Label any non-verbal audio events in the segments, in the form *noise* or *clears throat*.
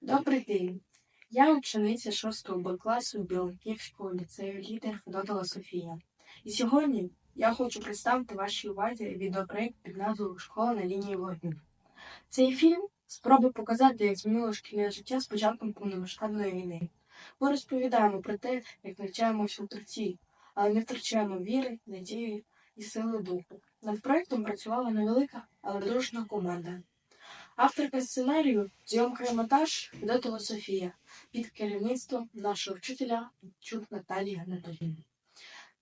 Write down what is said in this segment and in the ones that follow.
Добрий день. Я учениця 6 Б класу Білоківського ліцею лідер Федотова Софія. І сьогодні я хочу представити вашій увазі відеопроект під назвою Школа на лінії вогню. Цей фільм спроба показати, як змінило шкільне життя з початком повномасштабної війни. Ми розповідаємо про те, як навчаємося у Турції, але не втрачаємо віри, надії і сили духу. Над проектом працювала невелика, але дружна команда. Авторка сценарію зйомка монтаж Федотова Софія під керівництвом нашого вчителя Чук Наталії Анатоліївни.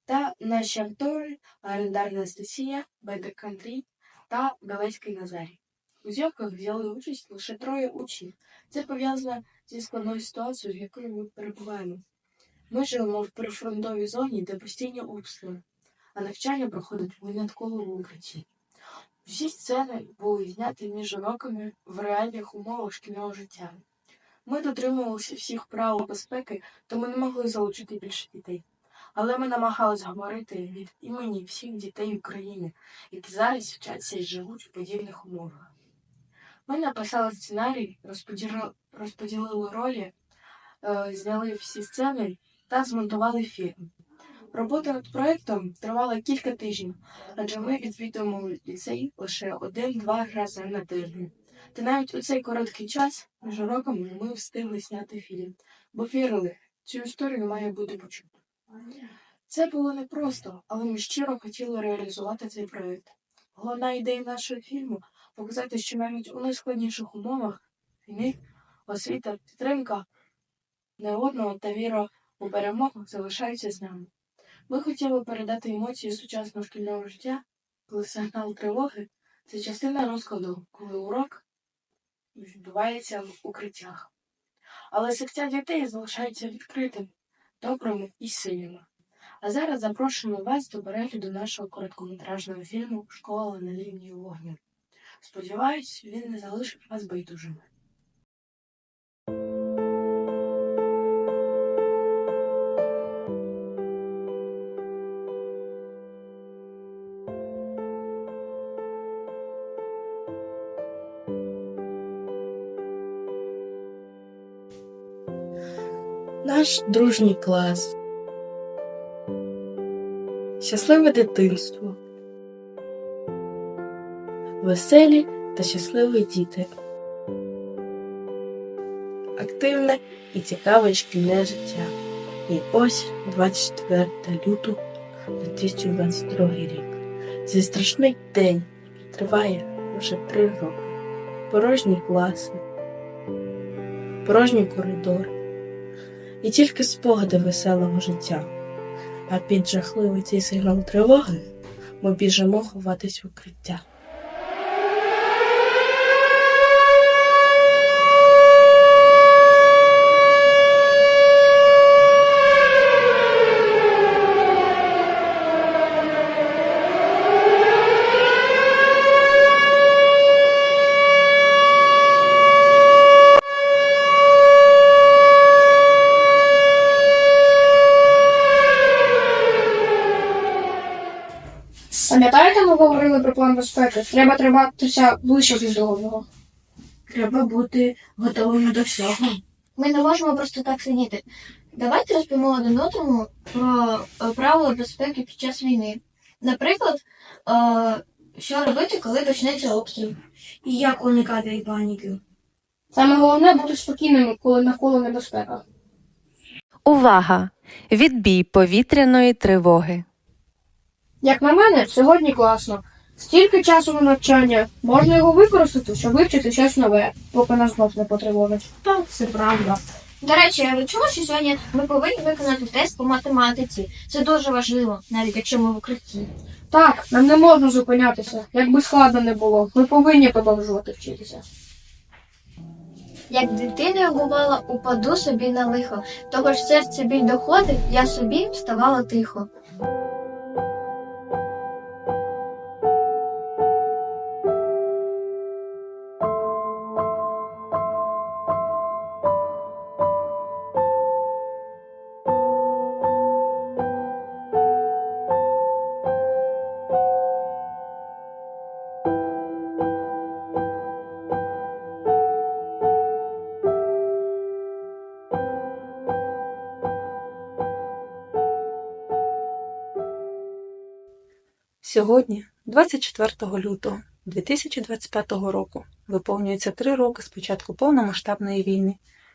Та наші актори Арендар Анастасія, Бедик Андрій та Галецький Назарій. У зйомках взяли участь лише троє учнів. Це пов'язано зі складною ситуацією, в якої ми перебуваємо. Ми живемо в прифронтовій зоні, де постійні обстріли, а навчання проходить винятково в укритті. Всі сцени були зняті між уроками в реальних умовах шкільного життя. Ми дотримувалися всіх правил безпеки, тому не могли залучити більше дітей. Але ми намагались говорити від імені всіх дітей України, які зараз вчаться і живуть в подібних умовах. Ми написали сценарій, розподіли, розподілили ролі, е, зняли всі сцени та змонтували фільм. Робота над проектом тривала кілька тижнів, адже ми відвідуємо ліцей лише один-два рази на тиждень. Та навіть у цей короткий час між уроками ми встигли зняти фільм, бо вірили, цю історію має бути почуто. Це було непросто, але ми щиро хотіли реалізувати цей проект. Головна ідея нашого фільму показати, що навіть у найскладніших умовах війни освіта, підтримка не одного та віра у перемогу залишаються з нами. Ми хотіли передати емоції сучасного шкільного життя, коли сигнал тривоги це частина розкладу, коли урок відбувається в укриттях. Але серця дітей залишаються відкритими, добрими і сильними. А зараз запрошуємо вас до перегляду нашого короткометражного фільму Школа на лінії вогню. Сподіваюсь, він не залишить вас байдужими. Наш дружній клас. Щасливе дитинство. Веселі та щасливі діти. Активне і цікаве шкільне життя. І ось 24 лютого 2022 рік. Цей страшний день триває вже три роки. Порожні класи, порожні коридори і тільки спогади веселого життя. А під жахливий цей сигнал тривоги ми біжимо ховатись в укриття. Пам'ятаєте, ми говорили про план безпеки? Треба триматися ближче один до одного. Треба бути готовими до всього. Ми не можемо просто так сидіти. Давайте розповімо один одному про е, правила безпеки під час війни. Наприклад, е, що робити, коли почнеться обстріл. І як уникати паніки? Саме головне бути спокійними, коли навколо небезпека. Увага! Відбій повітряної тривоги. Як на мене, сьогодні класно. Стільки часу на навчання, можна його використати, щоб вивчити щось нове, поки нас знов не потривожить. Так, це правда. До речі, я відчула, що сьогодні ми повинні виконати тест по математиці. Це дуже важливо, навіть якщо ми в укритті. Так, нам не можна зупинятися. Як би складно не було, ми повинні продовжувати вчитися. Як дитиною бувала, упаду собі на лихо. Того ж серце біль доходить, я собі вставала тихо. Сьогодні, 24 лютого 2025 року, виповнюється три роки з початку повномасштабної війни,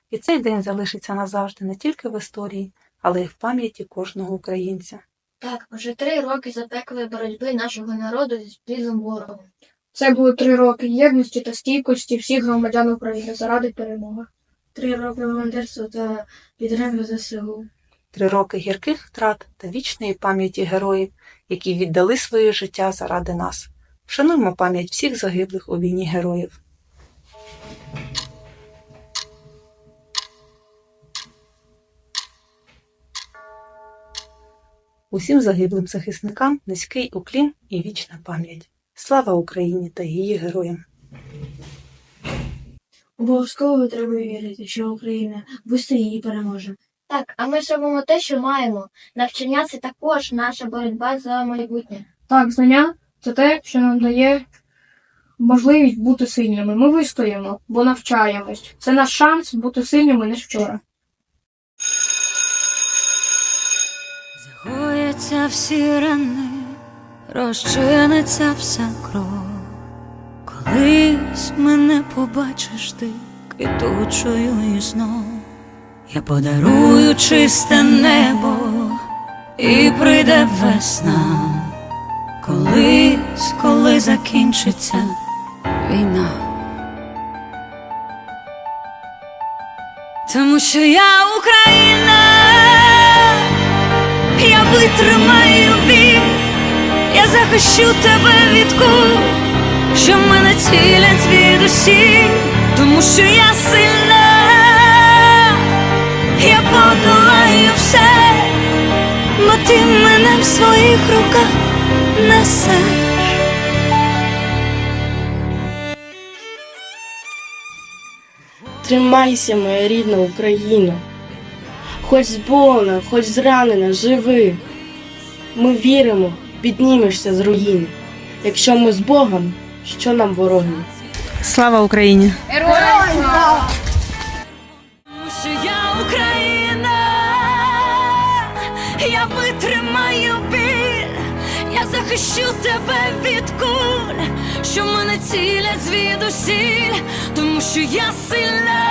і цей день залишиться назавжди не тільки в історії, але й в пам'яті кожного українця. Так, вже три роки запеклої боротьби нашого народу з підлим ворогом. Це були три роки єдності та стійкості всіх громадян України заради перемоги. Три роки волонтерства та підтримки ЗСУ. Три роки гірких втрат та вічної пам'яті героїв, які віддали своє життя заради нас. Вшануймо пам'ять всіх загиблих у війні героїв. Усім загиблим захисникам низький уклін і вічна пам'ять. Слава Україні та її героям! Обов'язково треба вірити, що Україна вистоїть і переможе. Так, а ми ж робимо те, що маємо. Навчання це також наша боротьба за майбутнє. Так, знання це те, що нам дає можливість бути сильними. Ми вистоїмо, бо навчаємось. Це наш шанс бути сильними ніж вчора. Загояться всі рани, розчиниться вся кров. Колись мене побачиш ти квітучою і знов. Я подарую чисте небо, і прийде весна. Колись, коли закінчиться війна. Тому що я Україна. Я витримаю біль, я захищу тебе від кул, що мене цілять звідусіль, тому що я сильна, подолаю все, бо ти мене в своїх руках несеш. Тримайся, моя рідна Україна. Хоч зболена, хоч зранена, живи. Ми віримо, піднімешся з руїни. Якщо ми з Богом, що нам вороги? Слава Україні! Тому захищу тебе від куль, що мене цілять звідусіль, тому що я сильна,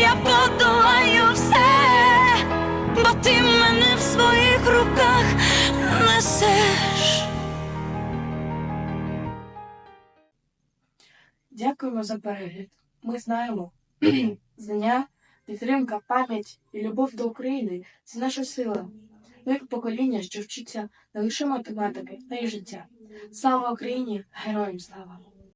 я подолаю все, бо ти мене в своїх руках несеш. Дякуємо за перегляд. Ми знаємо, *clears throat* знання, підтримка, пам'ять і любов до України це наша сила. Як покоління, що вчиться не лише математики, а й життя. Слава Україні! Героям слава!